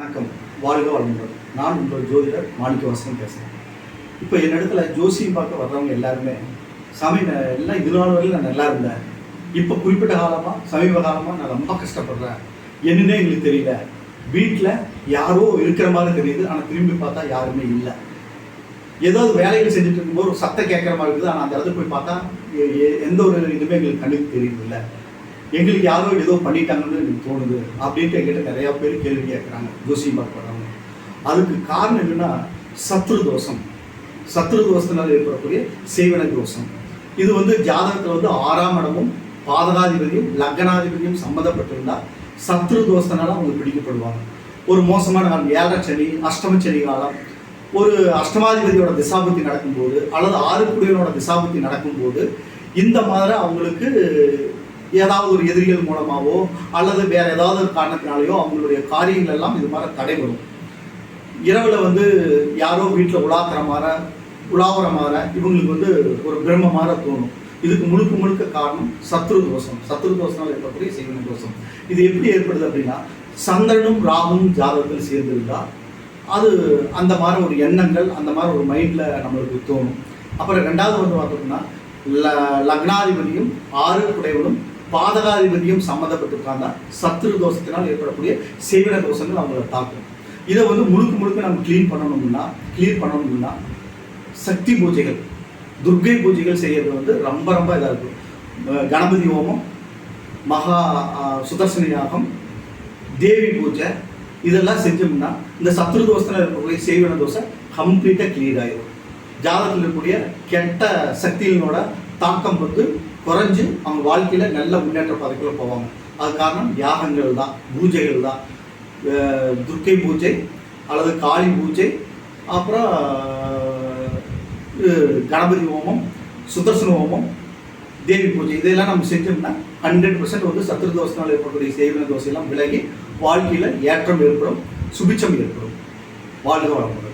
வணக்கம். வாழ்க வளமுடன் நான் உங்கள் ஜோதிடர் மாணிக்கவாசன் பேசுகிறேன். இப்போ என் இடத்துல ஜோசியம் பார்க்க வர்றவங்க எல்லாருமே சாமி நான் எல்லாம் இது நாள் வரையும் நான் நல்லா இருந்தேன். இப்போ குறிப்பிட்ட காலமாக சமீப காலமாக நான் ரொம்ப கஷ்டப்படுறேன். என்னன்னே எங்களுக்கு தெரியல. வீட்டில் யாரோ இருக்கிற மாதிரி தெரியுது. ஆனால் திரும்பி பார்த்தா யாருமே இல்லை. ஏதாவது வேலைகள் செஞ்சுட்டு இருக்கும்போது ஒரு சத்தம் கேட்குற மாதிரி இருக்குது. ஆனால் அந்த இடத்துக்கு போய் பார்த்தா எ- எ- எந்த ஒரு இதுவுமே எங்களுக்கு கண்ணுக்கு தெரியல எங்களுக்கு யாரோ ஏதோ பண்ணிட்டாங்கன்னு எனக்கு தோணுது அப்படின்ட்டு என்கிட்ட நிறையா பேர் கேள்வி கேட்குறாங்க ஜோசியம் போகிறாங்க அதுக்கு காரணம் என்னென்னா சத்ரு தோஷம். சத்ரு தோஷத்தினால் ஏற்படக்கூடிய சேவன தோஷம். இது வந்து ஜாதகத்தில் வந்து ஆறாம் இடமும் பாதகாதிபதியும் லக்னாதிபதியும் சம்மந்தப்பட்டிருந்தால் சத்ரு தோஷத்தினால அவங்க பிடிக்கப்படுவாங்க. ஒரு மோசமான காலம் ஏழரை சனி அஷ்டம சனி காலம் ஒரு அஷ்டமாதிபதியோட திசாபுத்தி நடக்கும்போது அல்லது ஆறு குடியனோட திசாபுத்தி நடக்கும்போது இந்த மாதிரி அவங்களுக்கு ஏதாவது ஒரு எதிரிகள் மூலமாகவோ அல்லது வேற ஏதாவது ஒரு காரணத்தினாலேயோ அவங்களுடைய காரியங்கள் எல்லாம் இது மாதிரி தடைபடும். இரவில் வந்து யாரோ வீட்டில் உலாத்துற மாதிரி உலாவுற மாதிரி இவங்களுக்கு வந்து ஒரு பிரம்ம மாதிரி தோணும். இதுக்கு முழுக்க முழுக்க காரணம் சத்ரு தோஷம். சத்ரு தோஷனால் ஏற்படக்கூடிய செய்வன தோஷம். இது எப்படி ஏற்படுது அப்படின்னா சந்திரனும் ராகும் ஜாதகத்தில் சேர்ந்திருந்தா அது அந்த மாதிரி ஒரு எண்ணங்கள் அந்த மாதிரி ஒரு மைண்டில் நம்மளுக்கு தோணும். அப்புறம் ரெண்டாவது வந்து பார்த்தோம்னா ல லக்னாதிபதியும் ஆறு குடைவனும் பாதகாதிபதியும் சம்மந்தப்பட்டிருக்காங்க. சத்ரு தோஷத்தினால் ஏற்படக்கூடிய சேவிட தோஷங்கள் அவங்கள தாக்கும். இதை வந்து முழுக்க முழுக்க நம்ம க்ளீன் பண்ணணும்னா க்ளீன் பண்ணணும்னா சக்தி பூஜைகள் துர்க்கை பூஜைகள் செய்யறது வந்து ரொம்ப ரொம்ப இதாக இருக்கும். கணபதி ஹோமம் மகா சுதர்சன யாகம் தேவி பூஜை இதெல்லாம் செஞ்சோம்னா இந்த சத்ரு தோஷத்தில் இருக்கக்கூடிய சேவன தோசை கம்ப்ளீட்டாக கிளியர் ஆகிடும் ஜாதகத்தில் இருக்கக்கூடிய கெட்ட சக்திகளோட தாக்கம் வந்து குறைஞ்சு அவங்க வாழ்க்கையில் நல்ல முன்னேற்ற பாதைக்குள்ள போவாங்க. அது காரணம் யாகங்கள் தான் பூஜைகள் தான். துர்க்கை பூஜை அல்லது காளி பூஜை அப்புறம் கணபதி ஹோமம் சுதர்சன ஹோமம் தேவி பூஜை. இதெல்லாம் நம்ம செஞ்சோம்னா ஹண்ட்ரட் பர்சன்ட் வந்து சத்ரு தோசனால் ஏற்படக்கூடிய செய்வன தோசையெல்லாம் விலகி வாழ்க்கையில் ஏற்றம் ஏற்படும் சுபிச்சம் ஏற்படும். வாழ்க வளமுடன்.